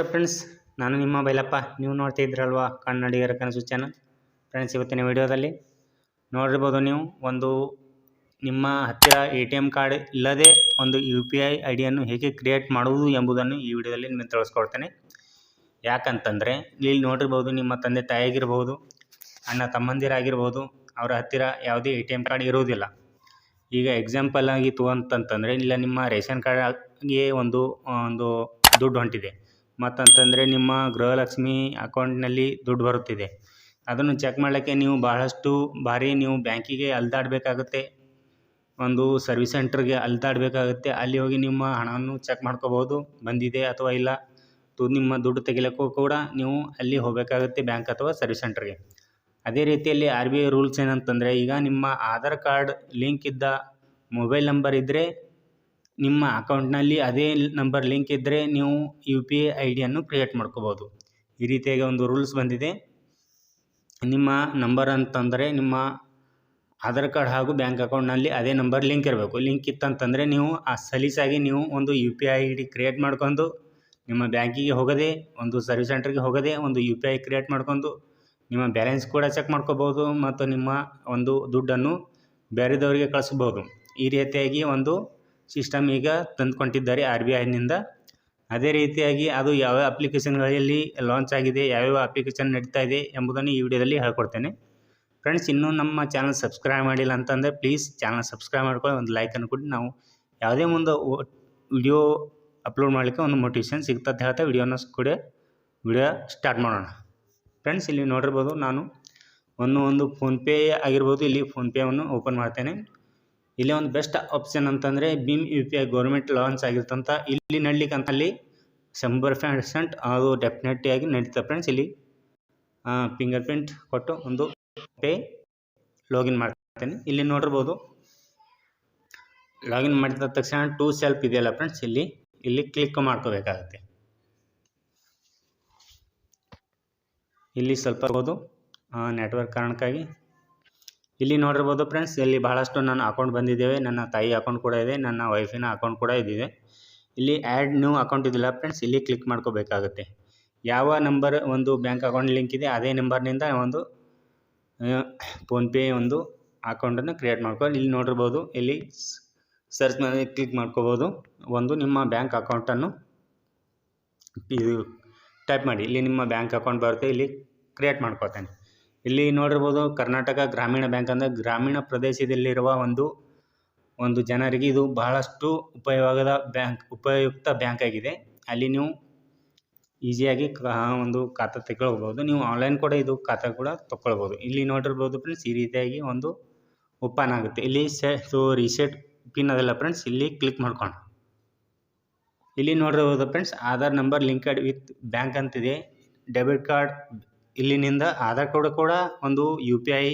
ನಮಸ್ಕಾರ ಫ್ರೆಂಡ್ಸ್ ನಾನು ನಿಮ್ಮ ಬೈಲಪ್ಪ. ನೀವು ನೋಡ್ತಾ ಇದ್ರಲ್ವಾ ಕನ್ನಡಿಗರ ಕನಸು ಚಾನಲ್ ಫ್ರೆಂಡ್ಸ್ ಇವತ್ತಿನ ವಿಡಿಯೋದಲ್ಲಿ ನೋಡಿರ್ಬೋದು ನೀವು ಒಂದು ನಿಮ್ಮ ಹತ್ತಿರ ಎ ಟಿ ಎಂ ಕಾರ್ಡ್ ಇಲ್ಲದೆ ಒಂದು ಯು ಪಿ ಐ ಐ ಡಿಯನ್ನು ಹೇಗೆ ಕ್ರಿಯೇಟ್ ಮಾಡುವುದು ಎಂಬುದನ್ನು ಈ ವಿಡಿಯೋದಲ್ಲಿ ನಿಮಗೆ ತಿಳಿಸ್ಕೊಡ್ತೇನೆ. ಯಾಕಂತಂದರೆ ಇಲ್ಲಿ ನೋಡಿರ್ಬೋದು ನಿಮ್ಮ ತಂದೆ ತಾಯಿಯಾಗಿರ್ಬೋದು, ಅಣ್ಣ ತಮ್ಮಂದಿರಾಗಿರ್ಬೋದು, ಅವರ ಹತ್ತಿರ ಯಾವುದೇ ಎ ಟಿ ಎಂ ಕಾರ್ಡ್ ಇರುವುದಿಲ್ಲ. ಈಗ ಎಕ್ಸಾಂಪಲ್ ಆಗಿ ಅಂತಂತಂದರೆ ಇಲ್ಲ ನಿಮ್ಮ ರೇಷನ್ ಕಾರ್ಡ್ಗೆ ಒಂದು ಒಂದು ದುಡ್ಡು ಹೊಂಟಿದೆ. ಮತ್ತಂತಂದರೆ ನಿಮ್ಮ ಗೃಹಲಕ್ಷ್ಮಿ ಅಕೌಂಟ್ನಲ್ಲಿ ದುಡ್ಡು ಬರುತ್ತಿದೆ. ಅದನ್ನು ಚೆಕ್ ಮಾಡಲಿಕ್ಕೆ ನೀವು ಬಹಳಷ್ಟು ಬಾರಿ ನೀವು ಬ್ಯಾಂಕಿಗೆ ಅಲ್ದಾಡಬೇಕಾಗುತ್ತೆ. ಒಂದು ಸರ್ವಿಸ್ ಸೆಂಟ್ರಿಗೆ ಅಲ್ದಾಡಬೇಕಾಗುತ್ತೆ. ಅಲ್ಲಿ ಹೋಗಿ ನಿಮ್ಮ ಹಣವನ್ನು ಚೆಕ್ ಮಾಡ್ಕೋಬೋದು ಬಂದಿದೆ ಅಥವಾ ಇಲ್ಲ ನಿಮ್ಮ ದುಡ್ಡು ತೆಗಿಲಿಕ್ಕೂ ಕೂಡ ನೀವು ಅಲ್ಲಿ ಹೋಗಬೇಕಾಗುತ್ತೆ ಬ್ಯಾಂಕ್ ಅಥವಾ ಸರ್ವಿಸ್ ಸೆಂಟ್ರಿಗೆ. ಅದೇ ರೀತಿಯಲ್ಲಿ ಆರ್ ಬಿ ಐ ರೂಲ್ಸ್ ಏನಂತಂದರೆ, ಈಗ ನಿಮ್ಮ ಆಧಾರ್ ಕಾರ್ಡ್ ಲಿಂಕ್ ಇದ್ದ ಮೊಬೈಲ್ ನಂಬರ್ ಇದ್ದರೆ ನಿಮ್ಮ ಅಕೌಂಟ್ನಲ್ಲಿ ಅದೇ ನಂಬರ್ ಲಿಂಕ್ ಇದ್ದರೆ ನೀವು ಯು ಪಿ ಐ ಐ ಡಿಯನ್ನು ಕ್ರಿಯೇಟ್ ಮಾಡ್ಕೋಬೋದು. ಈ ರೀತಿಯಾಗಿ ಒಂದು ರೂಲ್ಸ್ ಬಂದಿದೆ. ನಿಮ್ಮ ನಂಬರ್ ಅಂತಂದರೆ ನಿಮ್ಮ ಆಧಾರ್ ಕಾರ್ಡ್ ಹಾಗೂ ಬ್ಯಾಂಕ್ ಅಕೌಂಟ್ನಲ್ಲಿ ಅದೇ ನಂಬರ್ ಲಿಂಕ್ ಇರಬೇಕು. ಲಿಂಕ್ ಇತ್ತಂತಂದರೆ ನೀವು ಆ ಸಲೀಸಾಗಿ ನೀವು ಒಂದು U P I I D create ಮಾಡ್ಕೊಂಡು ನಿಮ್ಮ ಬ್ಯಾಂಕಿಗೆ ಹೋಗದೆ, ಒಂದು ಸರ್ವಿಸ್ ಸೆಂಟ್ರಿಗೆ ಹೋಗದೆ ಒಂದು ಯು ಪಿ ಐ ಕ್ರಿಯೇಟ್ ಮಾಡ್ಕೊಂಡು ನಿಮ್ಮ ಬ್ಯಾಲೆನ್ಸ್ ಕೂಡ ಚೆಕ್ ಮಾಡ್ಕೋಬೋದು ಮತ್ತು ನಿಮ್ಮ ಒಂದು ದುಡ್ಡನ್ನು ಬೇರೆದವರಿಗೆ ಕಳಿಸ್ಬೋದು. ಈ ರೀತಿಯಾಗಿ ಒಂದು ಸಿಸ್ಟಮ್ ಈಗ ತಂದುಕೊಂಡಿದ್ದಾರೆ ಆರ್ ಬಿ ಐನಿಂದ ಅದೇ ರೀತಿಯಾಗಿ ಅದು ಯಾವ ಅಪ್ಲಿಕೇಶನ್ಗಳಲ್ಲಿ ಲಾಂಚ್ ಆಗಿದೆ, ಯಾವ್ಯಾವ ಅಪ್ಲಿಕೇಶನ್ ನಡೀತಾ ಇದೆ ಎಂಬುದನ್ನು ಈ ವಿಡಿಯೋದಲ್ಲಿ ಹೇಳ್ಕೊಡ್ತೇನೆ. ಫ್ರೆಂಡ್ಸ್, ಇನ್ನೂ ನಮ್ಮ ಚಾನಲ್ ಸಬ್ಸ್ಕ್ರೈಬ್ ಮಾಡಿಲ್ಲ ಅಂತಂದರೆ ಪ್ಲೀಸ್ ಚಾನಲ್ ಸಬ್ಸ್ಕ್ರೈಬ್ ಮಾಡ್ಕೊಳ್ಳಿ ಒಂದು ಲೈಕನ್ನು ಕೊಟ್ಟು ನಾವು ಯಾವುದೇ ಮುಂದೆ ವಿಡಿಯೋ ಅಪ್ಲೋಡ್ ಮಾಡಲಿಕ್ಕೆ ಒಂದು ಮೋಟಿವೇಶನ್ ಸಿಗ್ತದೆ ಹೇಳ್ತಾ ವಿಡಿಯೋನ ಕೂಡ. ವಿಡಿಯೋ ಸ್ಟಾರ್ಟ್ ಮಾಡೋಣ. ಫ್ರೆಂಡ್ಸ್, ಇಲ್ಲಿ ನೋಡಿರ್ಬೋದು ನಾನು ಒಂದು ಒಂದು ಫೋನ್ಪೇ ಆಗಿರ್ಬೋದು, ಇಲ್ಲಿ ಫೋನ್ಪೇವನ್ನು ಓಪನ್ ಮಾಡ್ತೇನೆ. ಇಲ್ಲಿ ಒಂದು ಬೆಸ್ಟ್ ಆಪ್ಷನ್ ಅಂತಂದರೆ Bhim U P I government launch ಆಗಿರ್ತಂತ ಇಲ್ಲಿ ನಡಲಿಕ್ಕೆ ಅಲ್ಲಿ ಶಂಬರ್ ಪರ್ಸೆಂಟ್ ಅದು ಡೆಫಿನೆಟ್ಲಿ ನಡೀತದೆ ಫ್ರೆಂಡ್ಸ್ ಇಲ್ಲಿ. ಫಿಂಗರ್ ಪ್ರಿಂಟ್ ಕೊಟ್ಟು ಒಂದು ಪೇ ಲಾಗಿನ್ ಮಾಡ್ತೇನೆ. ಇಲ್ಲಿ ನೋಡಿರ್ಬೋದು. ಲಾಗಿನ್ ಮಾಡಿದ ತಕ್ಷಣ ಟೂ ಸೆಲ್ಫ್ ಇದೆಯಲ್ಲ ಫ್ರೆಂಡ್ಸ್ ಇಲ್ಲಿ. ಇಲ್ಲಿ ಕ್ಲಿಕ್ ಮಾಡ್ಕೋಬೇಕಾಗತ್ತೆ. ಇಲ್ಲಿ ಸ್ವಲ್ಪ ಇರ್ಬೋದು ನೆಟ್ವರ್ಕ್ ಕಾರಣಕ್ಕಾಗಿ. ಇಲ್ಲಿ ನೋಡಿರ್ಬೋದು ಫ್ರೆಂಡ್ಸ್ ಇಲ್ಲಿ ಬಹಳಷ್ಟು ನನ್ನ ಅಕೌಂಟ್ ಬಂದಿದ್ದೇವೆ. ನನ್ನ ತಾಯಿ ಅಕೌಂಟ್ ಕೂಡ ಇದೆ, ನನ್ನ ವೈಫಿನ ಅಕೌಂಟ್ ಕೂಡ ಇದಿದೆ. ಇಲ್ಲಿ ಆ್ಯಡ್ ನ್ಯೂ ಅಕೌಂಟ್ ಇದಿಲ್ಲ ಫ್ರೆಂಡ್ಸ್ ಇಲ್ಲಿ ಕ್ಲಿಕ್ ಮಾಡ್ಕೋಬೇಕಾಗುತ್ತೆ. ಯಾವ ನಂಬರ್ ಒಂದು ಬ್ಯಾಂಕ್ ಅಕೌಂಟ್ ಲಿಂಕ್ ಇದೆ, ಅದೇ ನಂಬರ್ನಿಂದ ಒಂದು ಫೋನ್ಪೇ ಒಂದು ಅಕೌಂಟನ್ನು ಕ್ರಿಯೇಟ್ ಮಾಡ್ಕೊಂಡು ಇಲ್ಲಿ ನೋಡಿರ್ಬೋದು, ಇಲ್ಲಿ ಸರ್ಚ್ ಮೇಲೆ ಕ್ಲಿಕ್ ಮಾಡ್ಕೋಬೋದು. ಒಂದು ನಿಮ್ಮ ಬ್ಯಾಂಕ್ ಅಕೌಂಟನ್ನು ಇದು ಟೈಪ್ ಮಾಡಿ. ಇಲ್ಲಿ ನಿಮ್ಮ ಬ್ಯಾಂಕ್ ಅಕೌಂಟ್ ಬರುತ್ತೆ, ಇಲ್ಲಿ ಕ್ರಿಯೇಟ್ ಮಾಡ್ಕೊಳ್ತೇನೆ ಇಲ್ಲಿ ನೋಡಿರ್ಬೋದು ಕರ್ನಾಟಕ ಗ್ರಾಮೀಣ ಬ್ಯಾಂಕ್ ಅಂದರೆ ಗ್ರಾಮೀಣ ಪ್ರದೇಶದಲ್ಲಿರುವ ಒಂದು ಒಂದು ಜನರಿಗೆ ಇದು ಬಹಳಷ್ಟು ಉಪಯೋಗದ ಬ್ಯಾಂಕ್, ಉಪಯುಕ್ತ ಬ್ಯಾಂಕ್ ಆಗಿದೆ. ಅಲ್ಲಿ ನೀವು ಈಸಿಯಾಗಿ ಒಂದು ಖಾತೆ ತೆಗೊಳ್ಬೋದು ನೀವು ಆನ್ಲೈನ್ ಕೂಡ ಇದು ಖಾತೆ ಕೂಡ ತಗೊಳ್ಬೋದು ಇಲ್ಲಿ ನೋಡಿರ್ಬೋದು ಫ್ರೆಂಡ್ಸ್ ಈ ರೀತಿಯಾಗಿ ಒಂದು ಓಪನ್ ಆಗುತ್ತೆ. ಇಲ್ಲಿ ಸೆ ಸೊ ರೀಸೆಟ್ ಪಿನ್ ಅದೆಲ್ಲ ಫ್ರೆಂಡ್ಸ್ ಇಲ್ಲಿ ಕ್ಲಿಕ್ ಮಾಡ್ಕೊಂಡು ಇಲ್ಲಿ ನೋಡಿರ್ಬೋದು friends Aadhaar number linked with bank ಅಂತಿದೆ. ಡೆಬಿಟ್ ಕಾರ್ಡ್ ಇಲ್ಲಿನಿಂದ ಆಧಾರ್ ಕಾರ್ಡ್ ಕೂಡ ಒಂದು U P I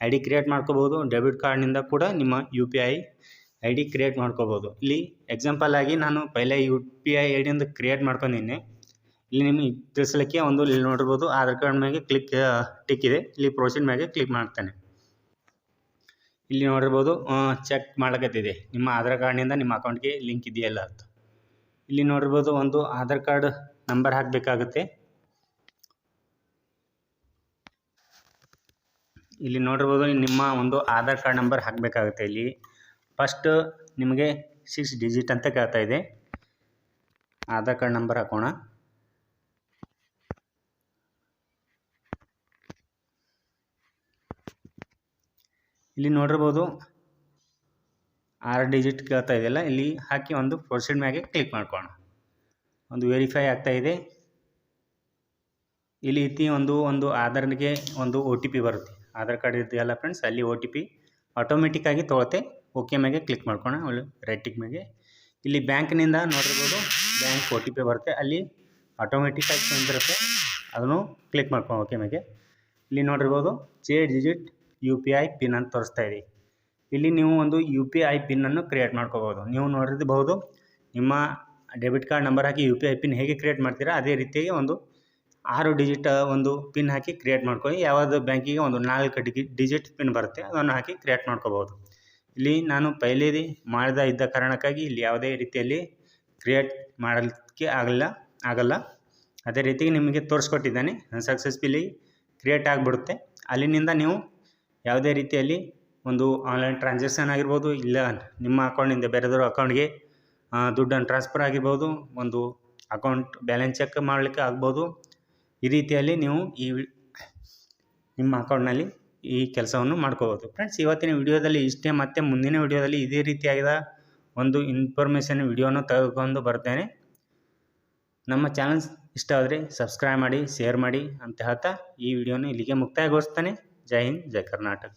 I D create ಮಾಡ್ಕೋಬೋದು ಡೆಬಿಟ್ ಕಾರ್ಡ್ನಿಂದ ಕೂಡ ನಿಮ್ಮ U P I I D create ಮಾಡ್ಕೋಬೋದು ಇಲ್ಲಿ ಎಕ್ಸಾಂಪಲ್ ಆಗಿ ನಾನು ಪೈಲೆ ಯು ಪಿ ಐ ಐ ಡಿಯಿಂದ ಕ್ರಿಯೇಟ್ ಮಾಡ್ಕೊಂಡಿನಿ ಇಲ್ಲಿ ನಿಮಗೆ ತಿಳಿಸ್ಲಿಕ್ಕೆ ಒಂದು ಇಲ್ಲಿ ನೋಡಿರ್ಬೋದು. ಆಧಾರ್ ಕಾರ್ಡ್ ಮ್ಯಾಗೆ ಕ್ಲಿಕ್ ಟಿಕ್ ಇದೆ. ಇಲ್ಲಿ ಪ್ರೊಸೀಡ್ ಮ್ಯಾಗೆ ಕ್ಲಿಕ್ ಮಾಡ್ತೇನೆ. ಇಲ್ಲಿ ನೋಡಿರ್ಬೋದು ಚೆಕ್ ಮಾಡ್ಲಕತ್ತಿದೆ. ನಿಮ್ಮ ಆಧಾರ್ ಕಾರ್ಡ್ನಿಂದ ನಿಮ್ಮ ಅಕೌಂಟ್ಗೆ ಲಿಂಕ್ ಇದೆಯಲ್ಲ ಅಂತ. ಇಲ್ಲಿ ನೋಡಿರ್ಬೋದು ಒಂದು ಆಧಾರ್ ಕಾರ್ಡ್ ನಂಬರ್ ಹಾಕಬೇಕಾಗುತ್ತೆ. ಇಲ್ಲಿ ನೋಡಿರ್ಬೋದು ನಿಮ್ಮ ಒಂದು ಆಧಾರ್ ಕಾರ್ಡ್ ನಂಬರ್ ಹಾಕಬೇಕಾಗುತ್ತೆ ಇಲ್ಲಿ. ಫಸ್ಟ್ ನಿಮಗೆ ಸಿಕ್ಸ್ ಡಿಜಿಟ್ ಅಂತ ಕೇಳ್ತಾ ಇದೆ. ಆಧಾರ್ ಕಾರ್ಡ್ ನಂಬರ್ ಹಾಕೋಣ. ಇಲ್ಲಿ ನೋಡಿರ್ಬೋದು ಆರು ಡಿಜಿಟ್ ಕೇಳ್ತಾ ಇದೆಯಲ್ಲ, ಇಲ್ಲಿ ಹಾಕಿ ಒಂದು ಪ್ರೊಸೀಡ್ ಮ್ಯಾಗೆ ಕ್ಲಿಕ್ ಮಾಡ್ಕೋಣ ಒಂದು ವೆರಿಫೈ ಆಗ್ತಾ ಇದೆ. ಇಲ್ಲಿ ಇತಿ ಒಂದು ಒಂದು ಆಧಾರ್ಗೆ ಒಂದು ಒ ಟಿ ಪಿ ಬರುತ್ತೆ. ಆಧಾರ್ ಕಾರ್ಡ್ ಇದೆಯಲ್ಲ ಫ್ರೆಂಡ್ಸ್ ಅಲ್ಲಿ ಒ ಟಿ ಪಿ ಆಟೋಮೆಟಿಕ್ಕಾಗಿ ತೊಗೊಳುತ್ತೆ. ಓಕೆ ಮ್ಯಾಗೆ ಕ್ಲಿಕ್ ಮಾಡ್ಕೊಳ್ಳೋಣ ಅಲ್ಲಿ ಟಿಕ್ ಮ್ಯಾಗೆ. ಇಲ್ಲಿ ಬ್ಯಾಂಕ್ನಿಂದ ನೋಡಿರ್ಬೋದು ಬ್ಯಾಂಕ್ ಒ ಟಿ ಪಿ ಬರುತ್ತೆ. ಅಲ್ಲಿ ಆಟೋಮೆಟಿಕ್ಕಾಗಿ ಬಂದಿರುತ್ತೆ. ಅದನ್ನು ಕ್ಲಿಕ್ ಮಾಡ್ಕೊಂಡು ಓಕೆ ಮ್ಯಾಗೆ. ಇಲ್ಲಿ ನೋಡಿರ್ಬೋದು J digit U P I pin ಅಂತ ತೋರಿಸ್ತಾ ಇದೆ. ಇಲ್ಲಿ ನೀವು ಒಂದು ಯು ಪಿ ಐ ಪಿನ್ನನ್ನು ಕ್ರಿಯೇಟ್ ಮಾಡ್ಕೋಬೋದು. ನೀವು ನೋಡಿರಬಹುದು ನಿಮ್ಮ ಡೆಬಿಟ್ ಕಾರ್ಡ್ ನಂಬರ್ ಹಾಕಿ ಯು ಪಿ ಐ ಪಿನ್ ಹೇಗೆ ಕ್ರಿಯೇಟ್ ಮಾಡ್ತೀರಾ, ಅದೇ ರೀತಿಯಾಗಿ ಒಂದು ಆರು ಡಿಜಿಟ್ ಒಂದು ಪಿನ್ ಹಾಕಿ ಕ್ರಿಯೇಟ್ ಮಾಡ್ಕೊಳ್ಳಿ ಯಾವುದು ಬ್ಯಾಂಕಿಗೆ ಒಂದು ನಾಲ್ಕು ಡಿಗಿ ಡಿಜಿಟ್ ಪಿನ್ ಬರುತ್ತೆ, ಅದನ್ನು ಹಾಕಿ ಕ್ರಿಯೇಟ್ ಮಾಡ್ಕೋಬೋದು. ಇಲ್ಲಿ ನಾನು ಪೈಲೇದಿ ಮಾಡಿದ ಇದ್ದ ಕಾರಣಕ್ಕಾಗಿ ಇಲ್ಲಿ ಯಾವುದೇ ರೀತಿಯಲ್ಲಿ ಕ್ರಿಯೇಟ್ ಮಾಡಲಿಕ್ಕೆ ಆಗಲ್ಲ ಆಗಲ್ಲ. ಅದೇ ರೀತಿ ನಿಮಗೆ ತೋರಿಸ್ಕೊಟ್ಟಿದ್ದಾನೆ ಸಕ್ಸಸ್ಫುಲಿ ಕ್ರಿಯೇಟ್ ಆಗಿಬಿಡುತ್ತೆ. ಅಲ್ಲಿನಿಂದ ನೀವು ಯಾವುದೇ ರೀತಿಯಲ್ಲಿ ಒಂದು ಆನ್ಲೈನ್ ಟ್ರಾನ್ಸಾಕ್ಷನ್ ಆಗಿರ್ಬೋದು, ಇಲ್ಲ ನಿಮ್ಮ ಅಕೌಂಟಿಂದ ಬೇರೆದವ್ರ ಅಕೌಂಟ್ಗೆ ದುಡ್ಡನ್ನು ಟ್ರಾನ್ಸ್ಫರ್ ಆಗಿರ್ಬೋದು, ಒಂದು ಅಕೌಂಟ್ ಬ್ಯಾಲೆನ್ಸ್ ಚೆಕ್ ಮಾಡಲಿಕ್ಕೆ ಆಗ್ಬೋದು ಈ ರೀತಿಯಲ್ಲಿ ನೀವು ಈ ನಿಮ್ಮ ಅಕೌಂಟ್ನಲ್ಲಿ ಈ ಕೆಲಸವನ್ನು ಮಾಡ್ಕೋಬೋದು. ಫ್ರೆಂಡ್ಸ್ ಇವತ್ತಿನ ವಿಡಿಯೋದಲ್ಲಿ ಇಷ್ಟೇ, ಮತ್ತೆ ಮುಂದಿನ ವಿಡಿಯೋದಲ್ಲಿ ಇದೇ ರೀತಿಯಾದ ಒಂದು ಇನ್ಫಾರ್ಮೇಷನ್ ವಿಡಿಯೋನ ತೆಗೆದುಕೊಂಡು ಬರ್ತೇನೆ. ನಮ್ಮ ಚಾನಲ್ ಇಷ್ಟ ಆದರೆ ಸಬ್ಸ್ಕ್ರೈಬ್ ಮಾಡಿ ಶೇರ್ ಮಾಡಿ ಅಂತ ಹೇಳ್ತಾ ಈ ವಿಡಿಯೋನ ಇಲ್ಲಿಗೆ ಮುಕ್ತಾಯಗೊಳಿಸ್ತಾನೆ. ಜೈ ಹಿಂದ್, ಜೈ ಕರ್ನಾಟಕ.